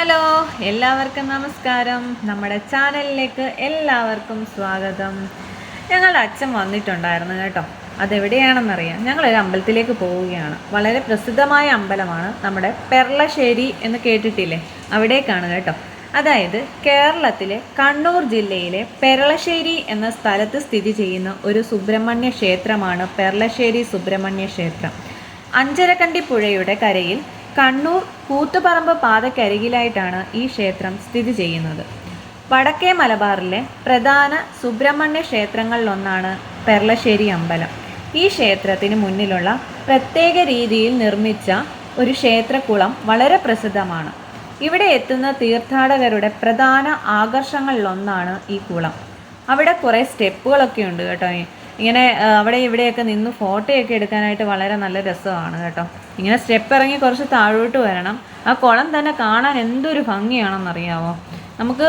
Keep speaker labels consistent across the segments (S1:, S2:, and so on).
S1: Hello എല്ലാവർക്കും നമസ്കാരം. നമ്മുടെ ചാനലിലേക്ക് എല്ലാവർക്കും സ്വാഗതം. ഞങ്ങളുടെ അച്ഛൻ വന്നിട്ടുണ്ടായിരുന്നു കേട്ടോ. അതെവിടെയാണെന്നറിയാം. ഞങ്ങളൊരു അമ്പലത്തിലേക്ക് പോവുകയാണ്. വളരെ പ്രസിദ്ധമായ അമ്പലമാണ് നമ്മുടെ പെർളശ്ശേരി എന്ന് കേട്ടിട്ടില്ലേ? അവിടേക്കാണ് കേട്ടോ. അതായത് കേരളത്തിലെ കണ്ണൂർ ജില്ലയിലെ പെരളശ്ശേരി എന്ന സ്ഥലത്ത് സ്ഥിതി ചെയ്യുന്ന ഒരു സുബ്രഹ്മണ്യ ക്ഷേത്രമാണ് പെർളശ്ശേരി സുബ്രഹ്മണ്യ ക്ഷേത്രം. അഞ്ചരക്കണ്ടി പുഴയുടെ കരയിൽ കണ്ണൂർ കൂത്തുപറമ്പ് പാതക്കരികിലായിട്ടാണ് ഈ ക്ഷേത്രം സ്ഥിതി ചെയ്യുന്നത്. വടക്കേ മലബാറിലെ പ്രധാന സുബ്രഹ്മണ്യ ക്ഷേത്രങ്ങളിലൊന്നാണ് പെർളശ്ശേരി അമ്പലം. ഈ ക്ഷേത്രത്തിന് മുന്നിലുള്ള പ്രത്യേക രീതിയിൽ നിർമ്മിച്ച ഒരു ക്ഷേത്രക്കുളം വളരെ പ്രസിദ്ധമാണ്. ഇവിടെ എത്തുന്ന തീർത്ഥാടകരുടെ പ്രധാന ആകർഷങ്ങളിലൊന്നാണ് ഈ കുളം. അവിടെ കുറേ സ്റ്റെപ്പുകളൊക്കെ ഉണ്ട് കേട്ടോ. ഇങ്ങനെ അവിടെ ഇവിടെയൊക്കെ നിന്ന് ഫോട്ടോയൊക്കെ എടുക്കാനായിട്ട് വളരെ നല്ല രസമാണ് കേട്ടോ. ഇങ്ങനെ സ്റ്റെപ്പ് ഇറങ്ങി കുറച്ച് താഴോട്ട് വരണം. ആ കുളം തന്നെ കാണാൻ എന്തൊരു ഭംഗിയാണെന്നറിയാമോ നമുക്ക്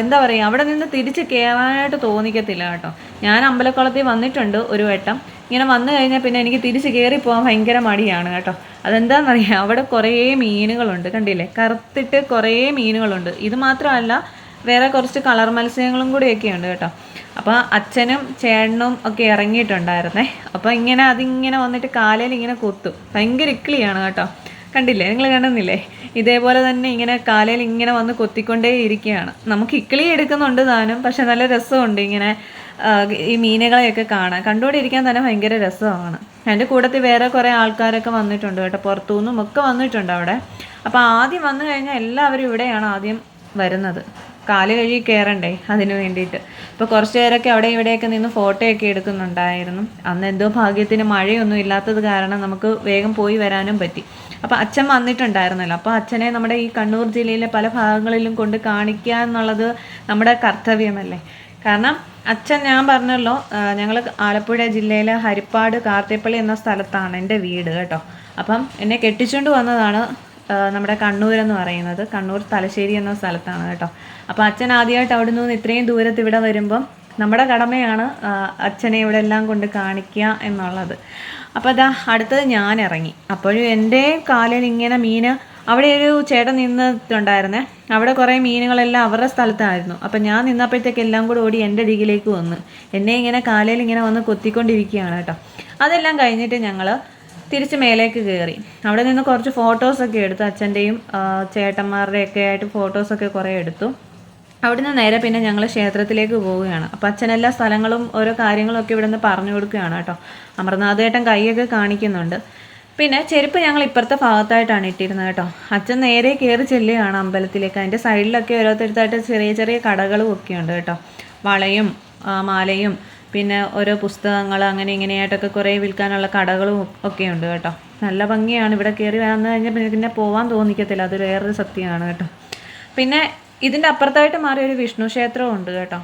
S1: എന്താ പറയുക അവിടെ നിന്ന് തിരിച്ച് കയറാനായിട്ട് തോന്നിക്കത്തില്ല കേട്ടോ. ഞാൻ അമ്പലക്കുളത്തിൽ വന്നിട്ടുണ്ട് ഒരു വട്ടം. ഇങ്ങനെ വന്നു കഴിഞ്ഞാൽ പിന്നെ എനിക്ക് തിരിച്ച് കയറി പോകാൻ ഭയങ്കര മടിയാണ് കേട്ടോ. അതെന്താണെന്നറിയാം അവിടെ കുറേ മീനുകളുണ്ട്. കണ്ടില്ലേ? കറുത്തിട്ട് കുറേ മീനുകളുണ്ട്. ഇത് മാത്രമല്ല വേറെ കുറച്ച് കളർ മത്സ്യങ്ങളും കൂടിയൊക്കെ ഉണ്ട് കേട്ടോ. അപ്പോൾ അച്ഛനും ചേട്ടനും ഒക്കെ ഇറങ്ങിയിട്ടുണ്ടായിരുന്നേ. അപ്പോൾ ഇങ്ങനെ അതിങ്ങനെ വന്നിട്ട് കാലയിൽ ഇങ്ങനെ കുത്തും. ഭയങ്കര ഇക്കിളിയാണ് കേട്ടോ. കണ്ടില്ലേ? നിങ്ങൾ കണ്ടുന്നില്ലേ ഇതേപോലെ തന്നെ ഇങ്ങനെ കാലയിൽ ഇങ്ങനെ വന്ന് കൊത്തിക്കൊണ്ടേ ഇരിക്കുകയാണ്. നമുക്ക് ഇക്കിളി എടുക്കുന്നുണ്ട് താനും പക്ഷെ നല്ല രസമുണ്ട് ഇങ്ങനെ ഈ മീനുകളെയൊക്കെ കാണാൻ. കണ്ടുകൊണ്ടിരിക്കാൻ തന്നെ ഭയങ്കര രസമാണ്. എന്റെ കൂട്ടത്തിൽ വേറെ കുറേ ആൾക്കാരൊക്കെ വന്നിട്ടുണ്ട് കേട്ടോ. പുറത്തുനിന്നും ഒക്കെ വന്നിട്ടുണ്ട് അവിടെ. അപ്പോൾ ആദ്യം വന്നു കഴിഞ്ഞാൽ എല്ലാവരും ഇവിടെയാണ് ആദ്യം വരുന്നത്. കാൽ കഴുകി കയറണ്ടേ അതിന് വേണ്ടിയിട്ട്. ഇപ്പോൾ കുറച്ച് പേരൊക്കെ അവിടെ ഇവിടെയൊക്കെ നിന്ന് ഫോട്ടോയൊക്കെ എടുക്കുന്നുണ്ടായിരുന്നു. അന്ന് എന്തോ ഭാഗ്യത്തിന് മഴയൊന്നും ഇല്ലാത്തത് കാരണം നമുക്ക് വേഗം പോയി വരാനും പറ്റി. അപ്പോൾ അച്ഛൻ വന്നിട്ടുണ്ടായിരുന്നല്ലോ. അപ്പോൾ അച്ഛനെ നമ്മുടെ ഈ കണ്ണൂർ ജില്ലയിലെ പല ഭാഗങ്ങളിലും കൊണ്ട് കാണിക്കുക എന്നുള്ളത് നമ്മുടെ കർത്തവ്യമല്ലേ. കാരണം അച്ഛൻ ഞാൻ പറഞ്ഞല്ലോ ഞങ്ങൾ ആലപ്പുഴ ജില്ലയിലെ ഹരിപ്പാട് കാർത്തേപ്പള്ളി എന്ന സ്ഥലത്താണ് എന്റെ വീട് കേട്ടോ. അപ്പം എന്നെ കെട്ടിച്ചുകൊണ്ട് വന്നതാണ് നമ്മുടെ കണ്ണൂർ എന്ന് പറയുന്നത് കണ്ണൂർ തലശ്ശേരി എന്ന സ്ഥലത്താണ് കേട്ടോ. അപ്പോൾ അച്ഛൻ ആദ്യമായിട്ട് അവിടെ നിന്ന് ഇത്രയും ദൂരത്ത് ഇവിടെ വരുമ്പം നമ്മുടെ കടമയാണ് അച്ഛനെ ഇവിടെ എല്ലാം കൊണ്ട് കാണിക്കുക എന്നുള്ളത്. അപ്പോൾ അതാ അടുത്തത് ഞാൻ ഇറങ്ങി. അപ്പോഴും എന്റെ കാലിൽ ഇങ്ങനെ മീൻ അവിടെ ഒരു ചേട്ടൻ നിന്നിട്ടുണ്ടായിരുന്നേ. അവിടെ കുറേ മീനുകളെല്ലാം അവരുടെ സ്ഥലത്തായിരുന്നു. അപ്പം ഞാൻ നിന്നപ്പോഴത്തേക്ക് എല്ലാം കൂടെ ഓടി എന്റെ അരികിലേക്ക് വന്ന്. എന്നെ ഇങ്ങനെ കാലയിൽ ഇങ്ങനെ വന്ന് കൊത്തിക്കൊണ്ടിരിക്കുകയാണ് കേട്ടോ. അതെല്ലാം കഴിഞ്ഞിട്ട് ഞങ്ങൾ തിരിച്ച് മേലേക്ക് കയറി അവിടെ നിന്ന് കുറച്ച് ഫോട്ടോസൊക്കെ എടുത്തു. അച്ഛന്റെയും ചേട്ടന്മാരുടെയൊക്കെ ആയിട്ട് ഫോട്ടോസൊക്കെ കുറേ എടുത്തു. അവിടുന്ന് നേരെ പിന്നെ ഞങ്ങൾ ക്ഷേത്രത്തിലേക്ക് പോവുകയാണ്. അപ്പം അച്ഛൻ എല്ലാ സ്ഥലങ്ങളും ഓരോ കാര്യങ്ങളൊക്കെ ഇവിടെ നിന്ന് പറഞ്ഞു കൊടുക്കുകയാണ് കേട്ടോ. അമർനാഥേട്ടൻ കൈയൊക്കെ കാണിക്കുന്നുണ്ട്. പിന്നെ ചെരുപ്പ് ഞങ്ങൾ ഇപ്പുറത്തെ ഭാഗത്തായിട്ടാണ് ഇട്ടിരുന്നത് കേട്ടോ. അച്ഛൻ നേരെ കയറി ചെല്ലുകയാണ് അമ്പലത്തിലേക്ക്. അതിന്റെ സൈഡിലൊക്കെ ഓരോരുത്തരുത്തായിട്ട് ചെറിയ ചെറിയ കടകളും ഒക്കെ ഉണ്ട് കേട്ടോ. വളയും മാലയും പിന്നെ ഓരോ പുസ്തകങ്ങൾ അങ്ങനെ ഇങ്ങനെയായിട്ടൊക്കെ കുറേ വിൽക്കാനുള്ള കടകളും ഒക്കെ ഉണ്ട് കേട്ടോ. നല്ല ഭംഗിയാണ്. ഇവിടെ കയറി വന്നു കഴിഞ്ഞാൽ പിന്നെ പിന്നെ പോകാൻ തോന്നിക്കത്തില്ല. അത് വേറൊരു സത്യമാണ് കേട്ടോ. പിന്നെ ഇതിന്റെ അപ്പുറത്തായിട്ട് മാറിയ ഒരു വിഷ്ണു ക്ഷേത്രവും ഉണ്ട് കേട്ടോ.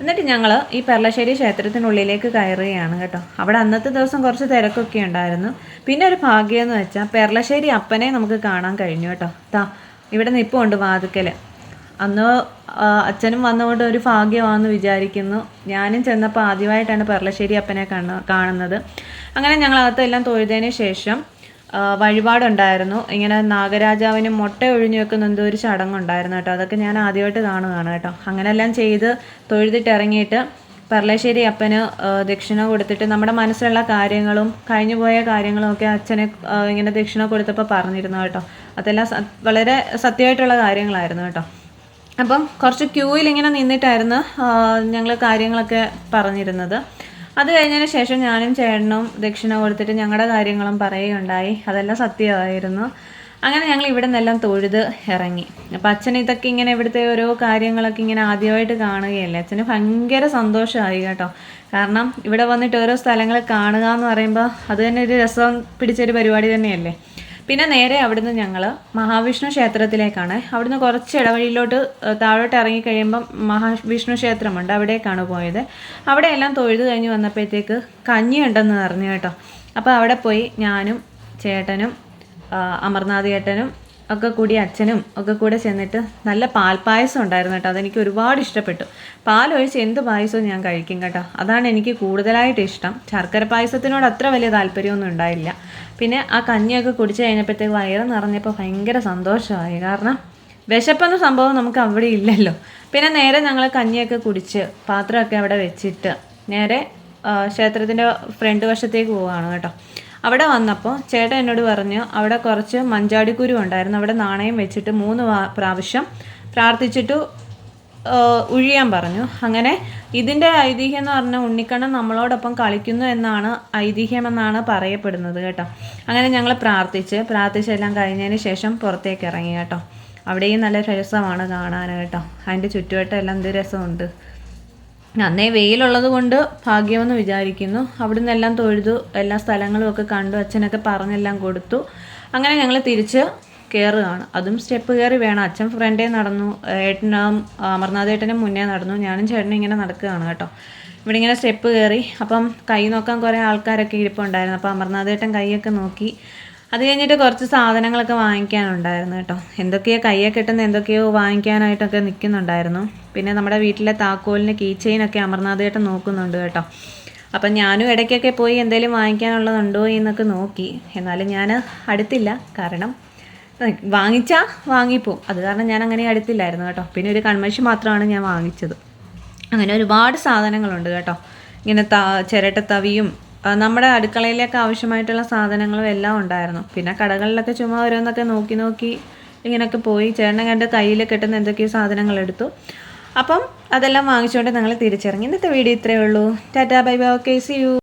S1: എന്നിട്ട് ഞങ്ങൾ ഈ പെർളശ്ശേരി ക്ഷേത്രത്തിനുള്ളിലേക്ക് കയറുകയാണ് കേട്ടോ. അവിടെ അന്നത്തെ ദിവസം കുറച്ച് തിരക്കൊക്കെ ഉണ്ടായിരുന്നു. പിന്നെ ഒരു ഭാഗ്യം എന്ന് വെച്ചാൽ പെർളശ്ശേരി അപ്പനെ നമുക്ക് കാണാൻ കഴിഞ്ഞു കേട്ടോ. താ ഇവിടെ നിൽപ്പുണ്ട് വാതുക്കൽ അന്ന് അച്ഛനും വന്നുകൊണ്ട് ഒരു ഭാഗ്യമാണെന്ന് വിചാരിക്കുന്നു. ഞാനും ചെന്നപ്പോൾ ആദ്യമായിട്ടാണ് പെർളശ്ശേരി അപ്പനെ കാണ കാണുന്നത്. അങ്ങനെ ഞങ്ങൾ അകത്തെല്ലാം തൊഴുതതിന് ശേഷം വഴിപാടുണ്ടായിരുന്നു. ഇങ്ങനെ നാഗരാജാവിന് മുട്ട ഒഴിഞ്ഞു വെക്കുന്ന എന്തോ ഒരു ചടങ്ങുണ്ടായിരുന്നു കേട്ടോ. അതൊക്കെ ഞാൻ ആദ്യമായിട്ട് കാണുകയാണ് കേട്ടോ. അങ്ങനെല്ലാം ചെയ്ത് തൊഴുതിട്ട് ഇറങ്ങിയിട്ട് പെർളശ്ശേരി അപ്പന് ദക്ഷിണ കൊടുത്തിട്ട് നമ്മുടെ മനസ്സിലുള്ള കാര്യങ്ങളും കഴിഞ്ഞു പോയ കാര്യങ്ങളും ഒക്കെ അച്ഛനെ ഇങ്ങനെ ദക്ഷിണ കൊടുത്തപ്പോൾ പറഞ്ഞിരുന്നു കേട്ടോ. അതെല്ലാം വളരെ സത്യമായിട്ടുള്ള കാര്യങ്ങളായിരുന്നു കേട്ടോ. അപ്പം കുറച്ച് ക്യൂയിൽ ഇങ്ങനെ നിന്നിട്ടായിരുന്നു ഞങ്ങൾ കാര്യങ്ങളൊക്കെ പറഞ്ഞിരുന്നത്. അത് കഴിഞ്ഞതിന് ശേഷം ഞാനും ചേട്ടനും ദക്ഷിണ കൊടുത്തിട്ട് ഞങ്ങളുടെ കാര്യങ്ങളും പറയുകയുണ്ടായി. അതെല്ലാം സത്യമായിരുന്നു. അങ്ങനെ ഞങ്ങൾ ഇവിടെ നിന്നെല്ലാം തൊഴുത് ഇറങ്ങി. അപ്പം അച്ഛൻ ഇതൊക്കെ ഇങ്ങനെ ഇവിടുത്തെ ഓരോ കാര്യങ്ങളൊക്കെ ഇങ്ങനെ ആദ്യമായിട്ട് കാണുകയല്ലേ? അച്ഛന് ഭയങ്കര സന്തോഷമായി കേട്ടോ. കാരണം ഇവിടെ വന്നിട്ട് ഓരോ സ്ഥലങ്ങൾ കാണുക എന്ന് പറയുമ്പോൾ അത് തന്നെ ഒരു രസം പിടിച്ചൊരു പരിപാടി തന്നെയല്ലേ? പിന്നെ നേരെ അവിടുന്ന് ഞങ്ങൾ മഹാവിഷ്ണു ക്ഷേത്രത്തിലേക്കാണ്. അവിടുന്ന് കുറച്ച് ഇടവഴിയിലോട്ട് താഴോട്ട് ഇറങ്ങി കഴിയുമ്പം മഹാവിഷ്ണു ക്ഷേത്രമുണ്ട്. അവിടേക്കാണ് പോയത്. അവിടെ എല്ലാം തൊഴുത് കഴിഞ്ഞ് വന്നപ്പോഴത്തേക്ക് കഞ്ഞി ഉണ്ടെന്ന് പറഞ്ഞു കേട്ടോ. അപ്പോൾ അവിടെ പോയി ഞാനും ചേട്ടനും അമർനാഥ് ചേട്ടനും ഒക്കെ കൂടി അച്ഛനും ഒക്കെ കൂടെ ചെന്നിട്ട് നല്ല പാൽപ്പായസം ഉണ്ടായിരുന്നു കേട്ടോ. അതെനിക്ക് ഒരുപാട് ഇഷ്ടപ്പെട്ടു. പാലൊഴിച്ച് എന്ത് പായസവും ഞാൻ കഴിക്കും കേട്ടോ. അതാണ് എനിക്ക് കൂടുതലായിട്ട് ഇഷ്ടം. ശർക്കര പായസത്തിനോട് അത്ര വലിയ താല്പര്യമൊന്നും ഉണ്ടായില്ല. പിന്നെ ആ കഞ്ഞിയൊക്കെ കുടിച്ച് കഴിഞ്ഞപ്പോഴത്തേക്ക് വയറ് നിറഞ്ഞപ്പോൾ ഭയങ്കര സന്തോഷമായി. കാരണം വിശപ്പെന്ന സംഭവം നമുക്ക് അവിടെ ഇല്ലല്ലോ. പിന്നെ നേരെ ഞങ്ങൾ കഞ്ഞിയൊക്കെ കുടിച്ച് പാത്രമൊക്കെ അവിടെ വെച്ചിട്ട് നേരെ ക്ഷേത്രത്തിന്റെ ഫ്രണ്ട് വശത്തേക്ക് പോവുകയാണ് കേട്ടോ. അവിടെ വന്നപ്പോൾ ചേട്ടൻ എന്നോട് പറഞ്ഞു അവിടെ കുറച്ച് മഞ്ചാടിക്കുരു ഉണ്ടായിരുന്നു അവിടെ നാണയം വെച്ചിട്ട് മൂന്ന് പ്രാവശ്യം പ്രാർത്ഥിച്ചിട്ട് ഉഴിയാൻ പറഞ്ഞു. അങ്ങനെ ഇതിന്റെ ഐതിഹ്യം എന്ന് പറഞ്ഞാൽ ഉണ്ണിക്കണ്ണൻ നമ്മളോടൊപ്പം കളിക്കുന്നു എന്നാണ് ഐതിഹ്യമെന്നാണ് പറയപ്പെടുന്നത് കേട്ടോ. അങ്ങനെ ഞങ്ങൾ പ്രാർത്ഥിച്ച് പ്രാർത്ഥിച്ചെല്ലാം കഴിഞ്ഞതിന് ശേഷം പുറത്തേക്ക് ഇറങ്ങി കേട്ടോ. അവിടെയും നല്ല രസമാണ് കാണാൻ കേട്ടോ. അതിന്റെ ചുറ്റുവട്ടം എല്ലാം എന്ത് രസമുണ്ട്. അന്നേ വെയിലുള്ളത് കൊണ്ട് ഭാഗ്യമെന്ന് വിചാരിക്കുന്നു. അവിടുന്ന് എല്ലാം തൊഴുതു എല്ലാ സ്ഥലങ്ങളും ഒക്കെ കണ്ടു അച്ഛനൊക്കെ പറഞ്ഞെല്ലാം കൊടുത്തു. അങ്ങനെ ഞങ്ങൾ തിരിച്ച് കയറുകയാണ് അതും സ്റ്റെപ്പ് കയറി വേണം. അച്ഛൻ ഫ്രണ്ടേ നടന്നു ഏട്ടനും അമർനാഥ് ഏട്ടനും മുന്നേ നടന്നു. ഞാനും ചേട്ടനും ഇങ്ങനെ നടക്കുകയാണ് കേട്ടോ. ഇവിടെ ഇങ്ങനെ സ്റ്റെപ്പ് കയറി അപ്പം കൈ നോക്കാൻ കുറേ ആൾക്കാരൊക്കെ ഇരിപ്പുണ്ടായിരുന്നു. അപ്പോൾ അമർനാഥ് ഏട്ടൻ കൈയൊക്കെ നോക്കി. അത് കഴിഞ്ഞിട്ട് കുറച്ച് സാധനങ്ങളൊക്കെ വാങ്ങിക്കാനുണ്ടായിരുന്നു കേട്ടോ. എന്തൊക്കെയോ കയ്യൊക്കെ കിട്ടുന്ന എന്തൊക്കെയോ വാങ്ങിക്കാനായിട്ടൊക്കെ നിൽക്കുന്നുണ്ടായിരുന്നു. പിന്നെ നമ്മുടെ വീട്ടിലെ താക്കോലിന് കീ ചെയിനൊക്കെ അമർനാഥ് ഏട്ടൻ നോക്കുന്നുണ്ട് കേട്ടോ. അപ്പം ഞാനും ഇടയ്ക്കൊക്കെ പോയി എന്തെങ്കിലും വാങ്ങിക്കാനുള്ളതുണ്ടോ എന്നൊക്കെ നോക്കി. എന്നാലും ഞാൻ അടുത്തില്ല. കാരണം വാങ്ങിച്ചാൽ വാങ്ങിപ്പോവും. അത് കാരണം ഞാൻ അങ്ങനെ അടുത്തില്ലായിരുന്നു കേട്ടോ. പിന്നെ ഒരു കൺമഷി മാത്രമാണ് ഞാൻ വാങ്ങിച്ചത്. അങ്ങനെ ഒരുപാട് സാധനങ്ങളുണ്ട് കേട്ടോ. ഇങ്ങനെ ത ചിരട്ടത്തവിയും തവിയും നമ്മുടെ അടുക്കളയിലേക്ക് ആവശ്യമായിട്ടുള്ള സാധനങ്ങളും എല്ലാം ഉണ്ടായിരുന്നു. പിന്നെ കടകളിലൊക്കെ ചുമ്മാ ഓരോന്നൊക്കെ നോക്കി നോക്കി ഇങ്ങനെയൊക്കെ പോയി. ചേട്ടനെ കണ്ട് കയ്യിൽ കിട്ടുന്ന എന്തൊക്കെയോ സാധനങ്ങൾ എടുത്തു. അപ്പം അതെല്ലാം വാങ്ങിച്ചുകൊണ്ട് ഞങ്ങൾ തിരിച്ചിറങ്ങി. ഇന്നത്തെ വീഡിയോ ഇത്രയേ ഉള്ളൂ. Tata bye bye. Okay see you